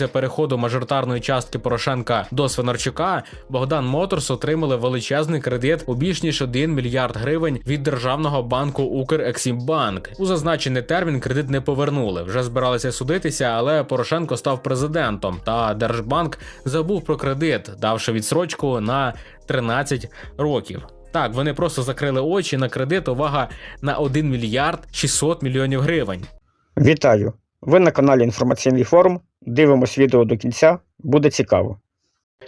після переходу мажоритарної частки Порошенка до Свинарчука Богдан Моторс отримали величезний кредит у більш ніж 1 мільярд гривень від державного банку Укрексімбанк. У зазначений термін кредит не повернули. Вже збиралися судитися, але Порошенко став президентом. Та Держбанк забув про кредит, давши відсрочку на 13 років. Так, вони просто закрили очі на кредит. Увага на 1 мільярд 600 мільйонів гривень. Вітаю! Ви на каналі Інформаційний форум. Дивимось відео до кінця, буде цікаво.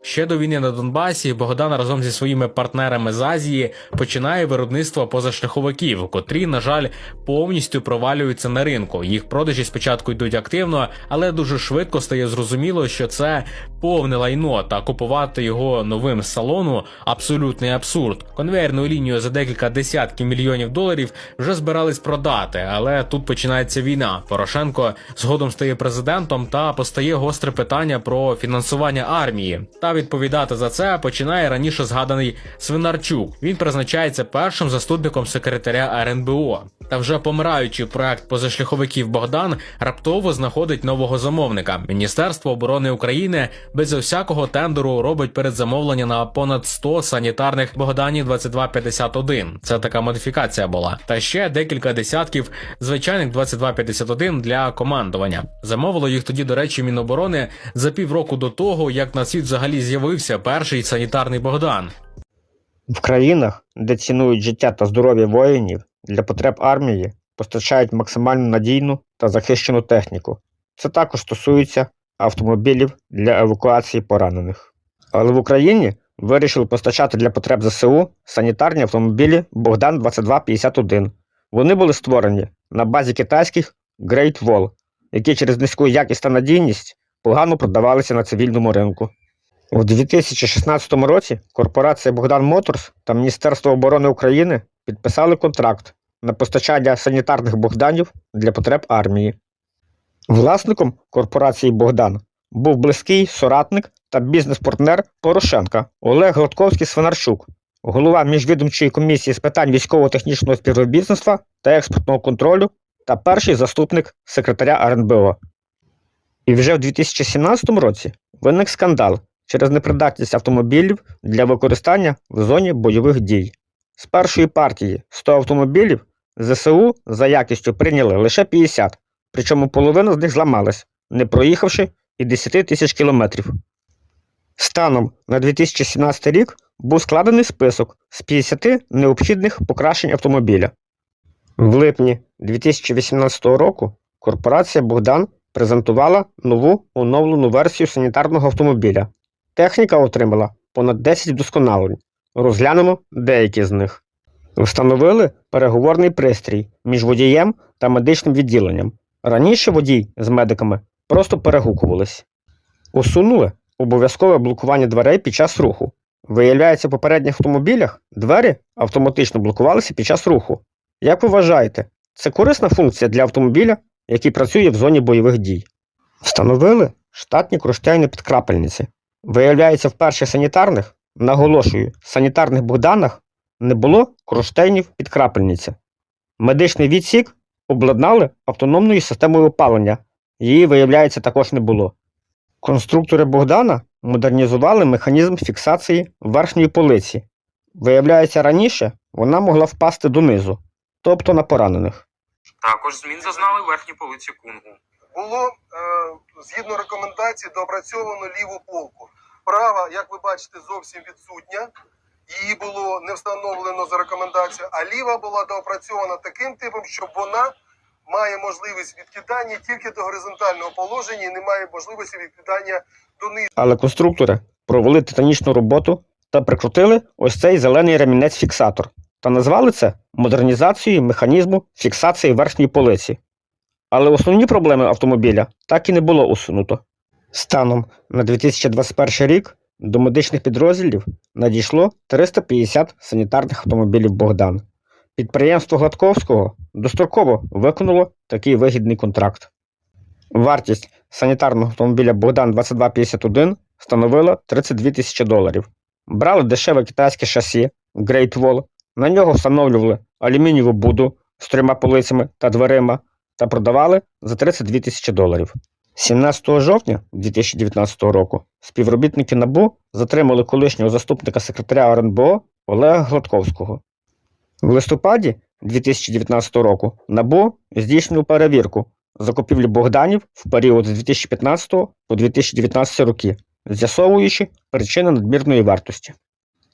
Ще до війни на Донбасі Богдан разом зі своїми партнерами з Азії починає виробництво позашляховиків, котрі, на жаль, повністю провалюються на ринку. Їх продажі спочатку йдуть активно, але дуже швидко стає зрозуміло, що це повне лайно, та купувати його новим з салону абсолютний абсурд. Конвейерну лінію за декілька десятків мільйонів доларів вже збирались продати, але тут починається війна. Порошенко згодом стає президентом та постає гостре питання про фінансування армії. Та відповідати за це починає раніше згаданий Свинарчук. Він призначається першим заступником секретаря РНБО. Та вже помираючи проект позашляховиків Богдан раптово знаходить нового замовника. Міністерство оборони України без всякого тендеру робить передзамовлення на понад 100 санітарних Богданів 2251. Це така модифікація була. Та ще декілька десятків звичайних 2251 для командування. Замовило їх тоді, до речі, Міноборони за півроку до того, як на світ взагалі з'явився перший санітарний Богдан. В країнах, де цінують життя та здоров'я воїнів, для потреб армії постачають максимально надійну та захищену техніку. Це також стосується автомобілів для евакуації поранених. Але в Україні вирішили постачати для потреб ЗСУ санітарні автомобілі Богдан 2251. Вони були створені на базі китайських Great Wall, які через низьку якість та надійність погано продавалися на цивільному ринку. У 2016 році корпорація Богдан Моторс та Міністерство оборони України підписали контракт на постачання санітарних Богданів для потреб армії. Власником корпорації Богдан був близький соратник та бізнес-партнер Порошенка Олег Гладковський Свинарчук, голова міжвідомчої комісії з питань військово-технічного співробітництва та експортного контролю та перший заступник секретаря РНБО. І вже в 2017 році виник скандал через непридатність автомобілів для використання в зоні бойових дій. З першої партії 100 автомобілів ЗСУ за якістю прийняли лише 50, причому половина з них зламалась, не проїхавши і 10 тисяч кілометрів. Станом на 2017 рік був складений список з 50 необхідних покращень автомобіля. В липні 2018 року корпорація Богдан презентувала нову оновлену версію санітарного автомобіля. Техніка отримала понад 10 вдосконалень. Розглянемо деякі з них. Встановили переговорний пристрій між водієм та медичним відділенням. Раніше водій з медиками просто перегукувались. Усунули обов'язкове блокування дверей під час руху. Виявляється, в попередніх автомобілях двері автоматично блокувалися під час руху. Як ви вважаєте, це корисна функція для автомобіля, який працює в зоні бойових дій? Встановили штатні кронштейни підкрапельниці. Виявляється, в перших санітарних, наголошую, в санітарних Богданах не було кронштейнів під крапельниці. Медичний відсік обладнали автономною системою опалення. Її, виявляється, також не було. Конструктори Богдана модернізували механізм фіксації верхньої полиці. Виявляється, раніше вона могла впасти донизу, тобто на поранених. Також змін зазнали верхні полиці кунгу. було е, згідно рекомендацій доопрацьовано ліву полку. Права, як ви бачите, зовсім відсутня. Її було не встановлено за рекомендацією, а ліва була доопрацьована таким типом, щоб вона має можливість відкидання тільки до горизонтального положення і не має можливості відкидання донизу. Але конструктори провели титанічну роботу та прикрутили ось цей зелений ремінець-фіксатор та назвали це модернізацією механізму фіксації верхньої полиці. Але основні проблеми автомобіля так і не було усунуто. Станом на 2021 рік до медичних підрозділів надійшло 350 санітарних автомобілів Богдан. Підприємство Гладковського достроково виконало такий вигідний контракт. Вартість санітарного автомобіля Богдан 2251 становила 32 тисячі доларів. Брали дешеве китайське шасі Great Wall, на нього встановлювали алюмінієву буду з трьома полицями та дверима та продавали за 32 тисячі доларів. 17 жовтня 2019 року співробітники НАБУ затримали колишнього заступника секретаря РНБО Олега Гладковського. В листопаді 2019 року НАБУ здійснило перевірку закупівлі Богданів в період з 2015 по 2019 роки, з'ясовуючи причини надмірної вартості.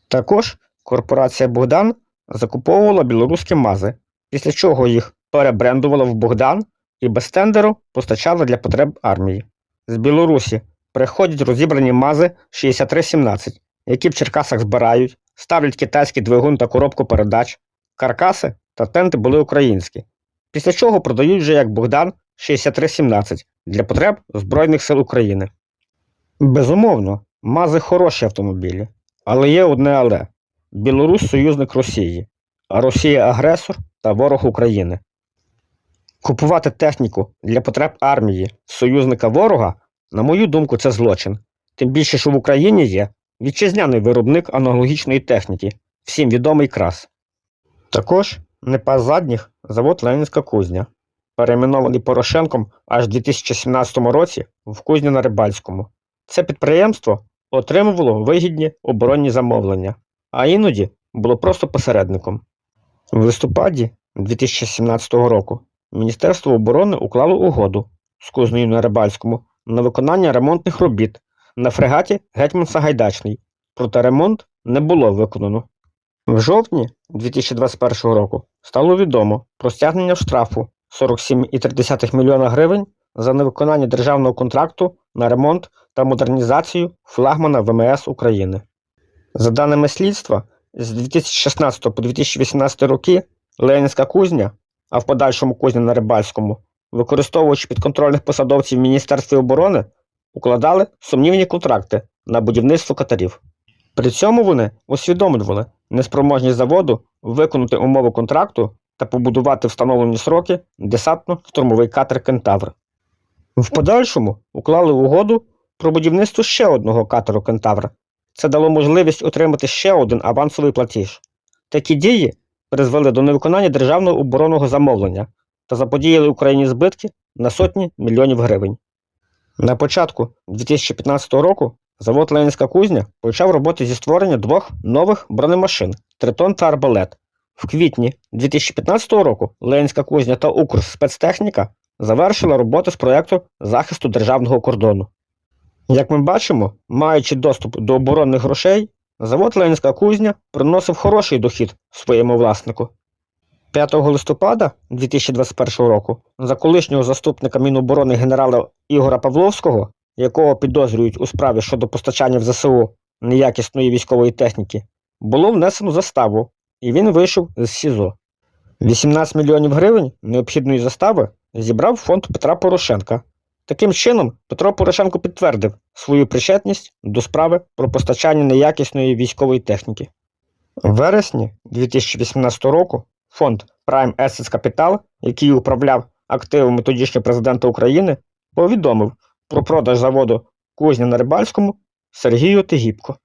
Також корпорація Богдан закуповувала білоруські мази, після чого їх перебрендувала в Богдан і без тендеру постачала для потреб армії. З Білорусі приходять розібрані мази 6317, які в Черкасах збирають, ставлять китайський двигун та коробку передач, каркаси та тенти були українські, після чого продають вже як Богдан 6317 для потреб Збройних сил України. Безумовно, мази хороші автомобілі, але є одне але Білорусь союзник Росії, а Росія агресор та ворог України. Купувати техніку для потреб армії союзника ворога, на мою думку, це злочин. Тим більше, що в Україні є вітчизняний виробник аналогічної техніки, всім відомий крас. Також не пас задніх завод Ленінська кузня, перейменований Порошенком аж в 2017 році в кузню на Рибальському. Це підприємство отримувало вигідні оборонні замовлення, а іноді було просто посередником. В листопаді 2017 року Міністерство оборони уклало угоду з кузнею на Рибальському на виконання ремонтних робіт на фрегаті Гетьман Сагайдачний, проте ремонт не було виконано. В жовтні 2021 року стало відомо про стягнення штрафу 47,3 млн гривень за невиконання державного контракту на ремонт та модернізацію флагмана ВМС України. За даними слідства, з 2016 по 2018 роки Ленінська кузня, а в подальшому кузня на Рибальському, використовуючи підконтрольних посадовців в Міністерстві оборони, укладали сумнівні контракти на будівництво катерів. При цьому вони усвідомлювали неспроможність заводу виконати умови контракту та побудувати встановлені сроки десантно-штурмовий катер Кентавр. В подальшому уклали угоду про будівництво ще одного катеру Кентавр. Це дало можливість отримати ще один авансовий платіж. Такі дії призвели до невиконання державного оборонного замовлення та заподіяли Україні збитки на сотні мільйонів гривень. На початку 2015 року завод Ленінська кузня почав роботи зі створення двох нових бронемашин Тритон та Арбалет. В квітні 2015 року Ленінська кузня та Укрспецтехніка завершила роботу з проєкту захисту державного кордону. Як ми бачимо, маючи доступ до оборонних грошей, завод Ленінська кузня приносив хороший дохід своєму власнику. 5 листопада 2021 року за колишнього заступника Міноборони генерала Ігора Павловського, якого підозрюють у справі щодо постачання в ЗСУ неякісної військової техніки, було внесено заставу, і він вийшов з СІЗО. 18 мільйонів гривень необхідної застави зібрав фонд Петра Порошенка. Таким чином, Петро Порошенко підтвердив свою причетність до справи про постачання неякісної військової техніки. В вересні 2018 року фонд Prime Assets Capital, який управляв активами тодішнього президента України, повідомив про продаж заводу Кузня на Рибальському Сергію Тегібко.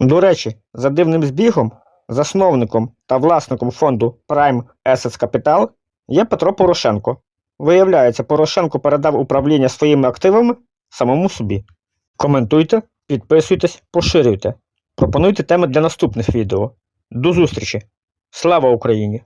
До речі, за дивним збігом, засновником та власником фонду Prime Assets Capital є Петро Порошенко. Виявляється, Порошенко передав управління своїми активами самому собі. Коментуйте, підписуйтесь, поширюйте. Пропонуйте теми для наступних відео. До зустрічі! Слава Україні!